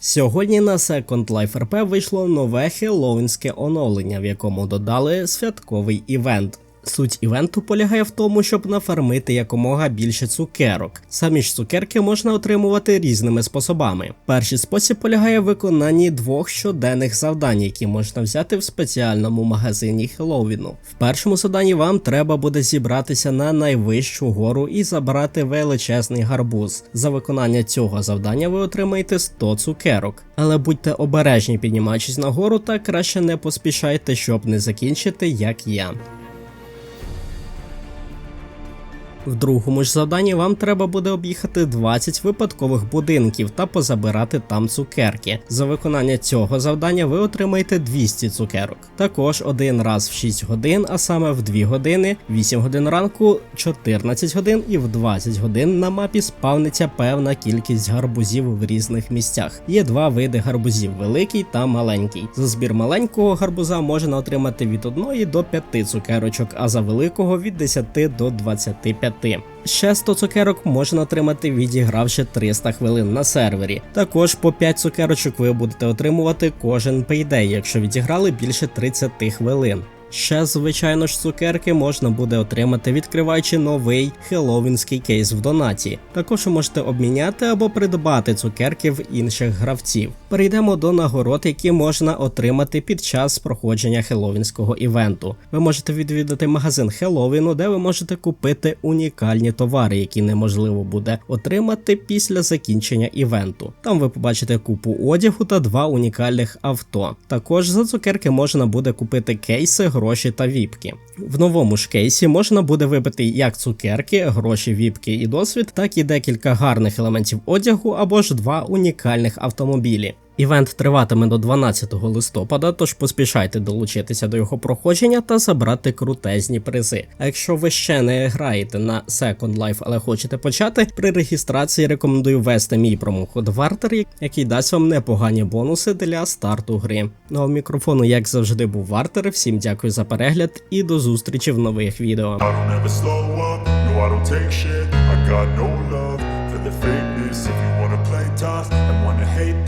Сьогодні на Second Life RP вийшло нове хеллоуінське оновлення, в якому додали святковий івент. Суть івенту полягає в тому, щоб нафармити якомога більше цукерок. Самі ж цукерки можна отримувати різними способами. Перший спосіб полягає в виконанні двох щоденних завдань, які можна взяти в спеціальному магазині Хеллоуіну. В першому заданні вам треба буде зібратися на найвищу гору і забрати величезний гарбуз. За виконання цього завдання ви отримаєте 100 цукерок. Але будьте обережні, піднімаючись на гору, та краще не поспішайте, щоб не закінчити, як я. В другому ж завданні вам треба буде об'їхати 20 випадкових будинків та позабирати там цукерки. За виконання цього завдання ви отримаєте 200 цукерок. Також один раз в 6 годин, а саме в 2 години, 8 годин ранку, 14 годин і в 20 годин на мапі спавниться певна кількість гарбузів в різних місцях. Є два види гарбузів: великий та маленький. За збір маленького гарбуза можна отримати від 1 до 5 цукерочок, а за великого від 10 до 25. Ще 100 цукерок можна отримати, відігравши 300 хвилин на сервері. Також по 5 цукерочок ви будете отримувати кожен пейдей, якщо відіграли більше 30 хвилин. Ще, звичайно ж, цукерки можна буде отримати, відкриваючи новий хеллоуінський кейс в донаті. Також ви можете обміняти або придбати цукерки в інших гравців. Перейдемо до нагород, які можна отримати під час проходження хеллоуінського івенту. Ви можете відвідати магазин Хеллоуіну, де ви можете купити унікальні товари, які неможливо буде отримати після закінчення івенту. Там ви побачите купу одягу та два унікальних авто. Також за цукерки можна буде купити кейси, гроші та віпки. В новому ж кейсі можна буде вибити як цукерки, гроші, віпки і досвід, так і декілька гарних елементів одягу або ж два унікальних автомобілі. Івент триватиме до 12 листопада, тож поспішайте долучитися до його проходження та забрати крутезні призи. А якщо ви ще не граєте на Second Life, але хочете почати, при реєстрації рекомендую ввести мій промокод Вартер, який дасть вам непогані бонуси для старту гри. Ну а в мікрофону, як завжди, був Вартер. Всім дякую за перегляд і до зустрічі в нових відео. Fakeness If